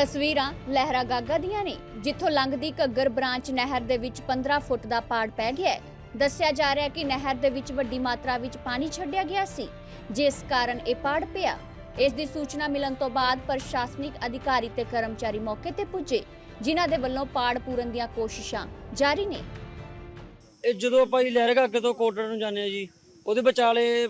ਤਸਵੀਰਾਂ ਲਹਿਰਾ ਗਾਗਾ ਦੀਆਂ ਨੇ, ਜਿੱਥੋਂ ਲੰਘਦੀ ਘੱਗਰ ਬ੍ਰਾਂਚ ਨਹਿਰ ਦੇ ਵਿੱਚ 15 ਫੁੱਟ ਦਾ ਪਾੜ ਪੈ ਗਿਆ ਹੈ। ਦੱਸਿਆ ਜਾ ਰਿਹਾ ਹੈ ਕਿ ਨਹਿਰ ਦੇ ਵਿੱਚ ਵੱਡੀ ਮਾਤਰਾ ਵਿੱਚ ਪਾਣੀ ਛੱਡਿਆ ਗਿਆ ਸੀ, ਜਿਸ ਕਾਰਨ ਇਹ ਪਾੜ ਪਿਆ। ਇਸ ਦੀ ਸੂਚਨਾ ਮਿਲਣ ਤੋਂ ਬਾਅਦ ਪ੍ਰਸ਼ਾਸਨਿਕ ਅਧਿਕਾਰੀ ਤੇ ਕਰਮਚਾਰੀ ਮੌਕੇ ਤੇ ਪੁੱਜੇ, ਜਿਨ੍ਹਾਂ ਦੇ ਵੱਲੋਂ ਪਾੜ ਪੂਰਨ ਦੀਆਂ ਕੋਸ਼ਿਸ਼ਾਂ ਜਾਰੀ ਨੇ। ਇਹ ਜਦੋਂ ਆਪਾਂ ਜੀ ਲਹਿਰਗਾ ਅੱਗੇ ਤੋਂ ਕੋਟੜ ਨੂੰ ਜਾਂਦੇ ਆ ਜੀ, ਉਹਦੇ ਵਿਚਾਲੇ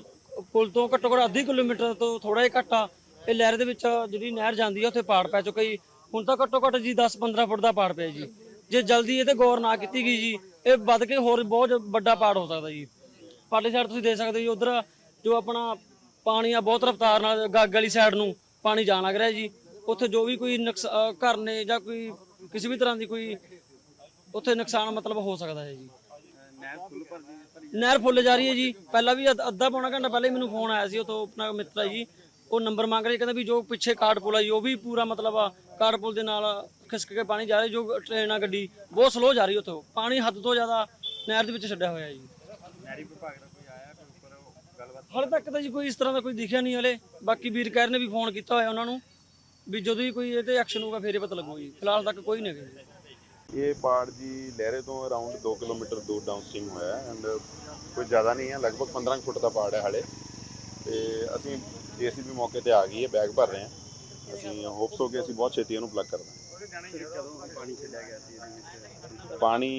ਪੁਲ ਤੋਂ ਘੱਟੋ ਘੱਟ ਅੱਧੀ ਕਿਲੋਮੀਟਰ ਤੋਂ ਥੋੜਾ ਜਿਹਾ ਘੱਟ ਆ। ਇਹ ਲਹਿਰ ਦੇ ਵਿੱਚ ਜਿਹੜੀ ਨਹਿਰ ਜਾਂਦੀ ਆ, ਉੱਥੇ ਪਾੜ ਪੈ ਚੁੱਕਾ ਜੀ। ਹੁਣ ਤਾਂ ਘੱਟੋ ਘੱਟ ਜੀ 10-15 ਫੁੱਟ ਦਾ ਪਾੜ ਪਿਆ ਜੀ। ਜੇ ਜਲਦੀ ਇਹ ਤੇ ਗੌਰ ਨਾ ਕੀਤੀ ਗਈ ਜੀ, ਇਹ ਵੱਧ ਕੇ ਹੋਰ ਬਹੁਤ ਵੱਡਾ ਪਾੜ ਹੋ ਸਕਦਾ ਜੀ। ਪਾਰਲੀ ਸਾਈਡ ਤੁਸੀਂ ਦੇਖ ਸਕਦੇ ਹੋ ਜੀ, ਉਧਰ ਜੋ ਆਪਣਾ ਪਾਣੀ ਆ, ਬਹੁਤ ਰਫ਼ਤਾਰ ਨਾਲ ਗੱਗ ਵਾਲੀ ਸਾਈਡ ਨੂੰ ਪਾਣੀ ਜਾਣ ਲੱਗ ਰਿਹਾ ਜੀ। ਉੱਥੇ ਜੋ ਵੀ ਕੋਈ ਨੁਕਸਾਨ ਘਰ ਨੇ ਜਾਂ ਕੋਈ ਕਿਸੇ ਵੀ ਤਰ੍ਹਾਂ ਦੀ ਕੋਈ ਉੱਥੇ ਨੁਕਸਾਨ ਮਤਲਬ ਹੋ ਸਕਦਾ ਹੈ ਜੀ। ਨਹਿਰ ਫੁੱਲ ਜਾ ਰਹੀ ਹੈ ਜੀ। ਪਹਿਲਾਂ ਵੀ ਅੱਧਾ ਪੌਣਾ ਘੰਟਾ ਪਹਿਲਾਂ ਹੀ ਮੈਨੂੰ ਫੋਨ ਆਇਆ ਸੀ ਉਥੋਂ ਆਪਣਾ ਮਿੱਤਰ ਜੀ। ਉਹ ਨੰਬਰ ਮੰਗ ਰਿਹਾ ਕਹਿੰਦਾ ਵੀ ਜੋ ਪਿੱਛੇ ਕਾਰਡ ਪੁਲ ਹੈ ਜੀ ਉਹ ਵੀ ਪੂਰਾ ਮਤਲਬ ਆ ਕਾਰਡ ਪੁਲ ਦੇ ਨਾਲ ਖਿਸਕ ਕੇ ਪਾਣੀ ਜਾ ਰਿਹਾ ਜੋ ਟ੍ਰੇਨ ਆ ਗੱਡੀ ਬਹੁਤ ਸਲੋ ਜਾ ਰਹੀ ਉੱਥੋਂ। ਪਾਣੀ ਹੱਦ ਤੋਂ ਜ਼ਿਆਦਾ ਨਹਿਰ ਦੇ ਵਿੱਚ ਛੱਡਿਆ ਹੋਇਆ ਜੀ। ਹਾਲੇ ਤੱਕ ਤਾਂ ਜੀ ਕੋਈ ਇਸ ਤਰ੍ਹਾਂ ਦਾ ਕੋਈ ਦਿਖਿਆ ਨਹੀਂ ਹਲੇ। ਬਾਕੀ ਵੀਰ ਕਹਿਰ ਨੇ ਵੀ ਫੋਨ ਕੀਤਾ ਹੋਇਆ ਉਹਨਾਂ ਨੂੰ ਵੀ ਜਦੋਂ ਹੀ ਕੋਈ ਇਹ ਤੇ ਐਕਸ਼ਨ ਹੋਊਗਾ ਫੇਰ ਹੀ ਪਤਾ ਲੱਗੂਗਾ ਜੀ। ਫਿਲਹਾਲ ਤੱਕ ਕੋਈ ਨਹੀਂ ਜੀ। ਇਹ ਪਾੜ ਜੀ ਲਹਿਰੇ ਤੋਂ ਅਰਾਊਂਡ 2 ਕਿਲੋਮੀਟਰ ਦੂਰ ਡਾਊਨਸਟ੍ਰੀਮ ਹੋਇਆ ਹੈ ਐਂਡ ਕੋਈ ਜ਼ਿਆਦਾ ਨਹੀਂ ਹੈ ਲਗਭਗ 15 ਕੁ ਫੁੱਟ ਦਾ ਪਾੜ ਹੈ ਹਾਲੇ। ਤੇ ਅਸੀਂ ਜੀਸੀਬੀ ਮੌਕੇ ਤੇ ਆ ਗਈ ਹੈ ਬੈਗ ਭਰ ਰਹੇ ਹਾਂ। ਅਸੀਂ ਹੋਪਸ ਹੋ ਕਿ ਅਸੀਂ ਬਹੁਤ ਛੇਤੀ ਇਹਨੂੰ ਪਲੱਗ ਕਰ ਦਾਂਗੇ। ਪਾਣੀ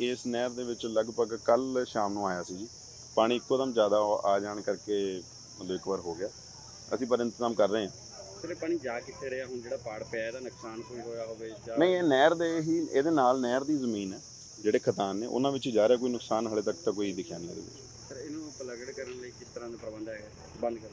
ਇਸ ਨਹਿਰ ਦੇ ਵਿੱਚ ਲਗਭਗ ਕੱਲ ਸ਼ਾਮ ਨੂੰ ਆਇਆ ਸੀ ਜੀ। ਪਾਣੀ ਇੱਕੋਦਮ ਜ਼ਿਆਦਾ ਆ ਜਾਣ ਕਰਕੇ ਮਤਲਬ ਇੱਕ ਵਾਰ ਹੋ ਗਿਆ। ਅਸੀਂ ਪਰ ਇੰਤਜ਼ਾਮ ਕਰ ਰਹੇ ਹਾਂ। ਸਰ ਪਾਣੀ ਜਾ ਕਿੱਥੇ ਰਿਹਾ? ਹੁਣ ਜਿਹੜਾ ਪਾੜ ਪਿਆ ਇਹਦਾ ਨੁਕਸਾਨ ਕੋਈ ਹੋਇਆ ਹੋਵੇ ਜਾਂ ਨਹੀਂ ਇਹ ਨਹਿਰ ਦੇ ਹੀ ਇਹਦੇ ਨਾਲ ਨਹਿਰ ਦੀ ਜ਼ਮੀਨ ਹੈ ਜਿਹੜੇ ਖਤਾਨ ਨੇ ਉਹਨਾਂ ਵਿੱਚ ਹੀ ਜਾ ਰਿਹਾ ਕੋਈ ਨੁਕਸਾਨ ਹਲੇ ਤੱਕ ਤਾਂ ਕੋਈ ਦਿਖਿਆ ਨਹੀਂ ਇਹਦੇ ਵਿੱਚ। ਸਰ ਇਹਨੂੰ ਪਲਗੜ ਕਰਨ ਲਈ ਕਿਸ ਤਰ੍ਹਾਂ ਦਾ ਪ੍ਰਬੰਧ ਹੈਗਾ? ਬੰਦ ਕਰਨ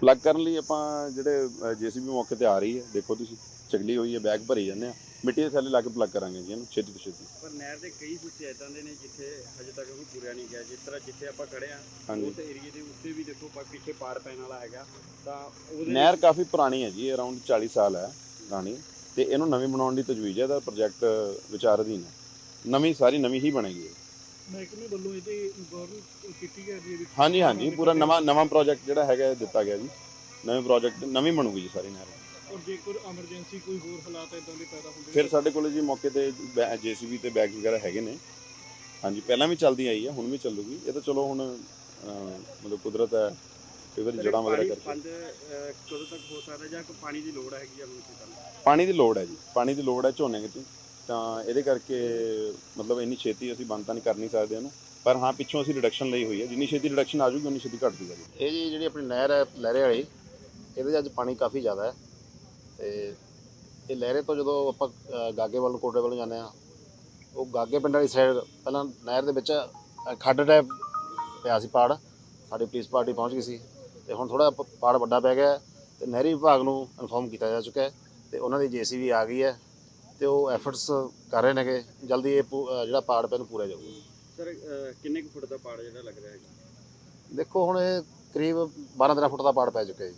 ਪਲੱਗ ਕਰਨ ਲਈ ਆਪਾਂ ਜਿਹੜੇ ਜੀਸੀਬੀ ਮੌਕੇ ਤੇ ਆ ਰਹੀ ਹੈ ਦੇਖੋ ਤੁਸੀਂ ਚਗਲੀ ਹੋਈ ਹੈ ਬੈਗ ਭਰੀ ਜਾਂਦੇ ਆ। ਮਿੱਟੀ ਦੇ ਥੱਲੇ ਲਾ ਕੇ ਪਲੱਗ ਕਰਾਂਗੇ ਜੀ ਇਹਨੂੰ ਛੇਤੀ ਤੋਂ ਛੇਤੀ। ਪਰ ਨਹਿਰ ਦੇ ਕਈ ਹਿੱਸੇ ਇਦਾਂ ਦੇ ਨੇ ਜਿੱਥੇ ਹਜੇ ਤੱਕ ਕੋਈ ਪੂਰਿਆ ਨਹੀਂ ਗਿਆ। ਜਿਸ ਤਰ੍ਹਾਂ ਜਿੱਥੇ ਆਪਾਂ ਖੜੇ ਆ ਉਸ ਏਰੀਏ ਦੇ ਉੱਤੇ ਵੀ ਦੇਖੋ ਪਿੱਛੇ ਪਾੜ ਪੈਣ ਵਾਲਾ ਹੈਗਾ। ਤਾਂ ਉਹਦੇ ਨਹਿਰ ਕਾਫੀ ਪੁਰਾਣੀ ਹੈ ਜੀ ਅਰਾਊਂਡ 40 ਸਾਲ ਹੈ ਪੁਰਾਣੀ। ਤੇ ਇਹਨੂੰ ਨਵੀਂ ਬਣਾਉਣ ਦੀ ਤਜਵੀਜ਼ ਹੈ ਇਹਦਾ ਪ੍ਰੋਜੈਕਟ ਵਿਚਾਰ ਅਧੀਨ ਹੈ। ਨਵੀਂ ਸਾਰੀ ਨਵੀਂ ਹੀ ਬਣੇਗੀ। ਮਹਿਕਮੇ ਵੱਲੋਂ ਇਹ ਤੇ ਗੌਰ ਕੀਤੀ ਜਾ ਰਹੀ ਹੈ ਵੀ ਹਾਂਜੀ ਹਾਂਜੀ ਪੂਰਾ ਨਵਾਂ ਨਵਾਂ ਪ੍ਰੋਜੈਕਟ ਜਿਹੜਾ ਹੈਗਾ ਇਹ ਦਿੱਤਾ ਗਿਆ ਜੀ। ਨਵੇਂ ਪ੍ਰੋਜੈਕਟ ਨਵੀਂ ਬਣੂਗੀ ਜੀ ਸਾਰੀ ਨਹਿਰ। ਔਰ ਜੇਕਰ ਐਮਰਜੈਂਸੀ ਕੋਈ ਹੋਰ ਹਾਲਾਤ ਇਦਾਂ ਦੇ ਪੈਦਾ ਹੁੰਦੇ ਫਿਰ ਸਾਡੇ ਕੋਲ ਜੀ ਮੌਕੇ ਤੇ ਜੀਸੀਬੀ ਤੇ ਬੈਗ ਵਗੈਰਾ ਹੈਗੇ ਨੇ। ਹਾਂਜੀ ਪਹਿਲਾਂ ਵੀ ਚੱਲਦੀ ਆਈ ਹੈ ਹੁਣ ਵੀ ਚੱਲੂਗੀ। ਇਹ ਤਾਂ ਚਲੋ ਹੁਣ ਮਤਲਬ ਕੁਦਰਤ ਹੈ ਕਈ ਵਾਰੀ ਜੜਾਂ ਵਗੈਰਾ ਕਰਕੇ। ਅਹ, ਕਦੋਂ ਤੱਕ ਹੋ ਸਕਦਾ ਜਾਂ ਕੋਈ ਪਾਣੀ ਦੀ ਲੋੜ ਹੈਗੀ ਆ ਹੁਣ ਪਾਣੀ ਦੀ ਲੋੜ ਹੈ ਜੀ ਪਾਣੀ ਦੀ ਲੋੜ ਹੈ ਝੋਨੇ ਵਿੱਚ ਤਾਂ ਇਹਦੇ ਕਰਕੇ ਮਤਲਬ ਇੰਨੀ ਛੇਤੀ ਅਸੀਂ ਬੰਦ ਤਾਂ ਨਹੀਂ ਕਰ ਨਹੀਂ ਸਕਦੇ ਇਹਨੂੰ। ਪਰ ਹਾਂ, ਪਿੱਛੋਂ ਅਸੀਂ ਰਿਡਕਸ਼ਨ ਲਈ ਹੋਈ ਹੈ। ਜਿੰਨੀ ਛੇਤੀ ਰਿਡਕਸ਼ਨ ਆ ਜੂਗੀ, ਉਨੀ ਛੇਤੀ ਘਟ ਜੂਗਾ ਇਹ ਜੀ ਜਿਹੜੀ ਆਪਣੀ ਨਹਿਰ ਹੈ, ਲਹਿਰੇ ਵਾਲੀ, ਇਹਦੇ 'ਚ ਅੱਜ ਪਾਣੀ ਕਾਫੀ ਜ਼ਿਆਦਾ ਹੈ। ਤੇ ਇਹ ਲਹਿਰੇ ਤੋਂ ਜਦੋਂ ਆਪਾਂ ਗਾਗੇ ਵੱਲ ਕੋਟੇ ਵੱਲ ਜਾਂਦੇ ਆ ਉਹ ਗਾਗੇ ਪਿੰਡ ਵਾਲੀ ਸਾਈਡ ਪਹਿਲਾਂ ਨਹਿਰ ਦੇ ਵਿੱਚ ਖੱਡ ਟੈਪ ਪਿਆ ਸੀ ਪਾੜ ਸਾਡੀ ਪੁਲਿਸ ਪਾਰਟੀ ਪਹੁੰਚ ਗਈ ਸੀ। ਤੇ ਹੁਣ ਥੋੜਾ ਪਾੜ ਵੱਡਾ ਪੈ ਗਿਆ ਹੈ। ਤੇ ਨਹਿਰੀ ਵਿਭਾਗ ਨੂੰ ਇਨਫੋਰਮ ਕੀਤਾ ਜਾ ਚੁੱਕਾ ਹੈ। ਤੇ ਉਹਨਾਂ ਦੀ ਜੀਸੀਬੀ ਆ ਗਈ ਹੈ। ਤੇ ਉਹ ਐਫਰਟਸ ਕਰ ਰਹੇ ਨੇਗੇ। ਜਲਦੀ ਇਹ ਪੂ- ਅ, ਜਿਹੜਾ ਪਾੜ ਪਿਆ ਨੂੰ ਪੂਰਾ ਜਾਊਗਾ। ਸਰ ਅਹ, ਕਿੰਨੇ ਕੁ ਫੁੱਟ ਦਾ ਪਾੜ ਜਿਹੜਾ ਲੱਗ ਰਿਹਾ ਹੈਗਾ? ਦੇਖੋ ਹੁਣ ਇਹ ਕਰੀਬ 12 13 ਫੁੱਟ ਦਾ ਪਾੜ ਪੈ ਚੁੱਕਿਆ ਜੀ।